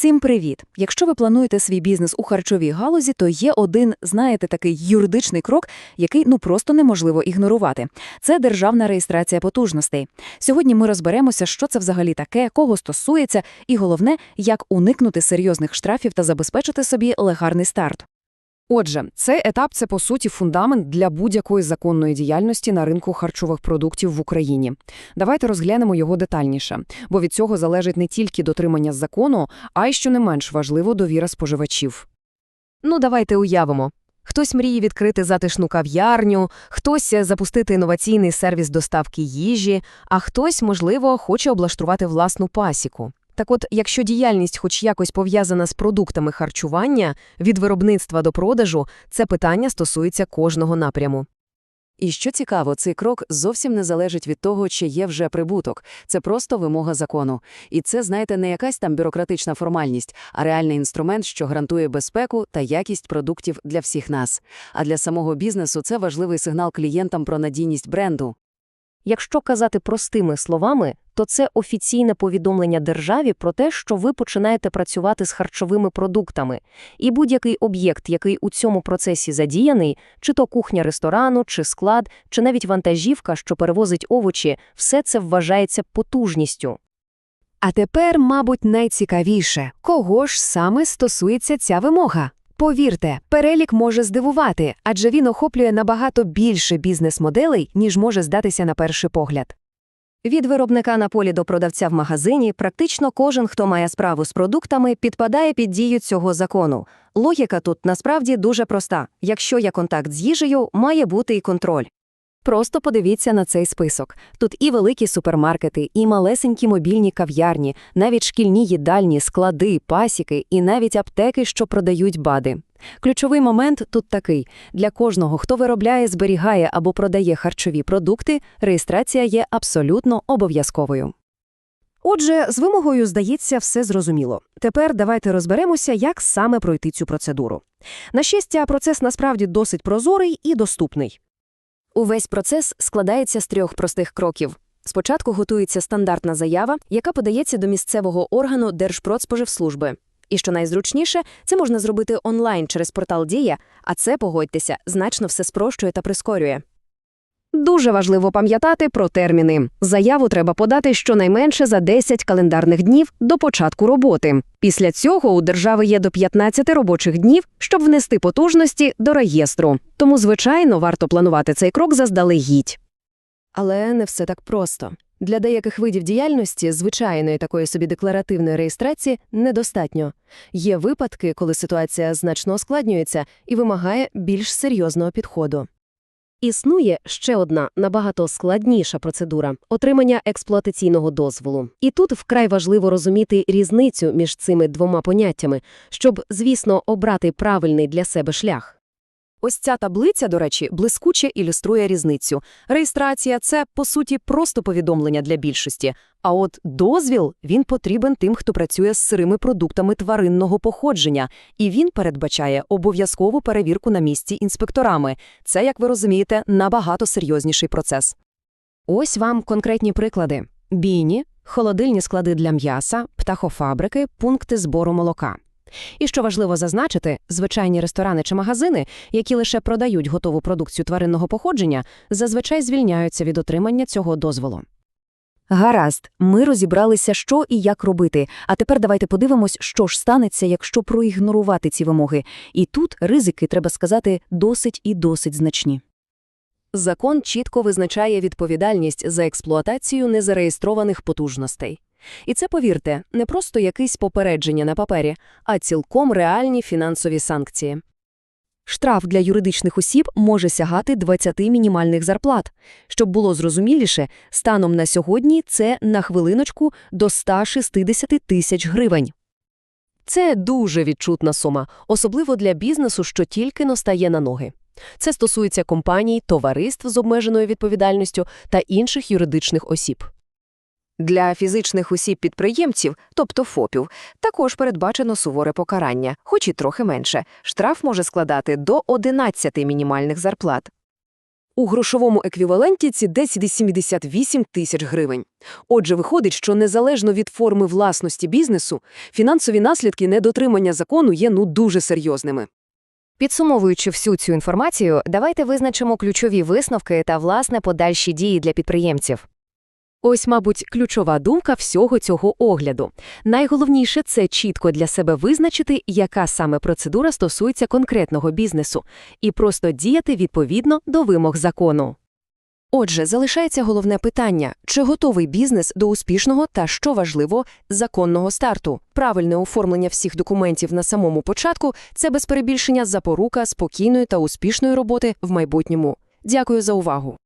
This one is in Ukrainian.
Всім привіт! Якщо ви плануєте свій бізнес у харчовій галузі, то є один, знаєте, такий юридичний крок, який ну просто неможливо ігнорувати. Це державна реєстрація потужностей. Сьогодні ми розберемося, що це взагалі таке, кого стосується, і головне, як уникнути серйозних штрафів та забезпечити собі легарний старт. Отже, цей етап це по суті фундамент для будь-якої законної діяльності на ринку харчових продуктів в Україні. Давайте розглянемо його детальніше, бо від цього залежить не тільки дотримання закону, а й що не менш важливо довіра споживачів. Ну, давайте уявимо. Хтось мріє відкрити затишну кав'ярню, хтось запустити інноваційний сервіс доставки їжі, а хтось, можливо, хоче облаштувати власну пасіку. Так от, якщо діяльність хоч якось пов'язана з продуктами харчування, від виробництва до продажу, це питання стосується кожного напряму. І що цікаво, цей крок зовсім не залежить від того, чи є вже прибуток. Це просто вимога закону. І це, знаєте, не якась там бюрократична формальність, а реальний інструмент, що гарантує безпеку та якість продуктів для всіх нас. А для самого бізнесу це важливий сигнал клієнтам про надійність бренду. Якщо казати простими словами, то це офіційне повідомлення державі про те, що ви починаєте працювати з харчовими продуктами, і будь-який об'єкт, який у цьому процесі задіяний, чи то кухня ресторану, чи склад, чи навіть вантажівка, що перевозить овочі, все це вважається потужністю. А тепер, мабуть, найцікавіше, кого ж саме стосується ця вимога. Повірте, перелік може здивувати, адже він охоплює набагато більше бізнес-моделей, ніж може здатися на перший погляд. Від виробника на полі до продавця в магазині практично кожен, хто має справу з продуктами, підпадає під дію цього закону. Логіка тут насправді дуже проста. Якщо є контакт з їжею, має бути і контроль. Просто подивіться на цей список. Тут і великі супермаркети, і малесенькі мобільні кав'ярні, навіть шкільні їдальні, склади, пасіки, і навіть аптеки, що продають БАДи. Ключовий момент тут такий: для кожного, хто виробляє, зберігає або продає харчові продукти, реєстрація є абсолютно обов'язковою. Отже, з вимогою, здається, все зрозуміло. Тепер давайте розберемося, як саме пройти цю процедуру. На щастя, процес насправді досить прозорий і доступний. Увесь процес складається з трьох простих кроків. Спочатку готується стандартна заява, яка подається до місцевого органу Держпродспоживслужби. І що найзручніше, це можна зробити онлайн через портал Дія, а це, погодьтеся, значно все спрощує та прискорює. Дуже важливо пам'ятати про терміни. Заяву треба подати щонайменше за 10 календарних днів до початку роботи. Після цього у держави є до 15 робочих днів, щоб внести потужності до реєстру. Тому, звичайно, варто планувати цей крок заздалегідь. Але не все так просто. Для деяких видів діяльності звичайної такої собі декларативної реєстрації недостатньо. Є випадки, коли ситуація значно ускладнюється і вимагає більш серйозного підходу. Існує ще одна набагато складніша процедура отримання експлуатаційного дозволу. І тут вкрай важливо розуміти різницю між цими двома поняттями, щоб, звісно, обрати правильний для себе шлях. Ось ця таблиця, до речі, блискуче ілюструє різницю. Реєстрація це, по суті, просто повідомлення для більшості. А от дозвіл він потрібен тим, хто працює з сирими продуктами тваринного походження, і він передбачає обов'язкову перевірку на місці інспекторами. Це, як ви розумієте, набагато серйозніший процес. Ось вам конкретні приклади: бійні, холодильні склади для м'яса, птахофабрики, пункти збору молока. І що важливо зазначити, звичайні ресторани чи магазини, які лише продають готову продукцію тваринного походження, зазвичай звільняються від отримання цього дозволу. Гаразд, ми розібралися, що і як робити. А тепер давайте подивимось, що ж станеться, якщо проігнорувати ці вимоги. І тут ризики, треба сказати, досить і досить значні. Закон чітко визначає відповідальність за експлуатацію незареєстрованих потужностей. І це, повірте, не просто якесь попередження на папері, а цілком реальні фінансові санкції. Штраф для юридичних осіб може сягати 20 мінімальних зарплат. Щоб було зрозуміліше, станом на сьогодні це на хвилиночку до 160 тисяч гривень. Це дуже відчутна сума, особливо для бізнесу, що тільки настає на ноги. Це стосується компаній, товариств з обмеженою відповідальністю та інших юридичних осіб. Для фізичних осіб-підприємців, тобто ФОПів, також передбачено суворе покарання, хоч і трохи менше. Штраф може складати до 11 мінімальних зарплат. У грошовому еквіваленті ці десь 78 тисяч гривень. Отже, виходить, що незалежно від форми власності бізнесу, фінансові наслідки недотримання закону є ну дуже серйозними. Підсумовуючи всю цю інформацію, давайте визначимо ключові висновки та, власне, подальші дії для підприємців. Ось, мабуть, ключова думка всього цього огляду. Найголовніше – це чітко для себе визначити, яка саме процедура стосується конкретного бізнесу, і просто діяти відповідно до вимог закону. Отже, залишається головне питання – чи готовий бізнес до успішного та, що важливо, законного старту? Правильне оформлення всіх документів на самому початку – це без перебільшення запорука спокійної та успішної роботи в майбутньому. Дякую за увагу.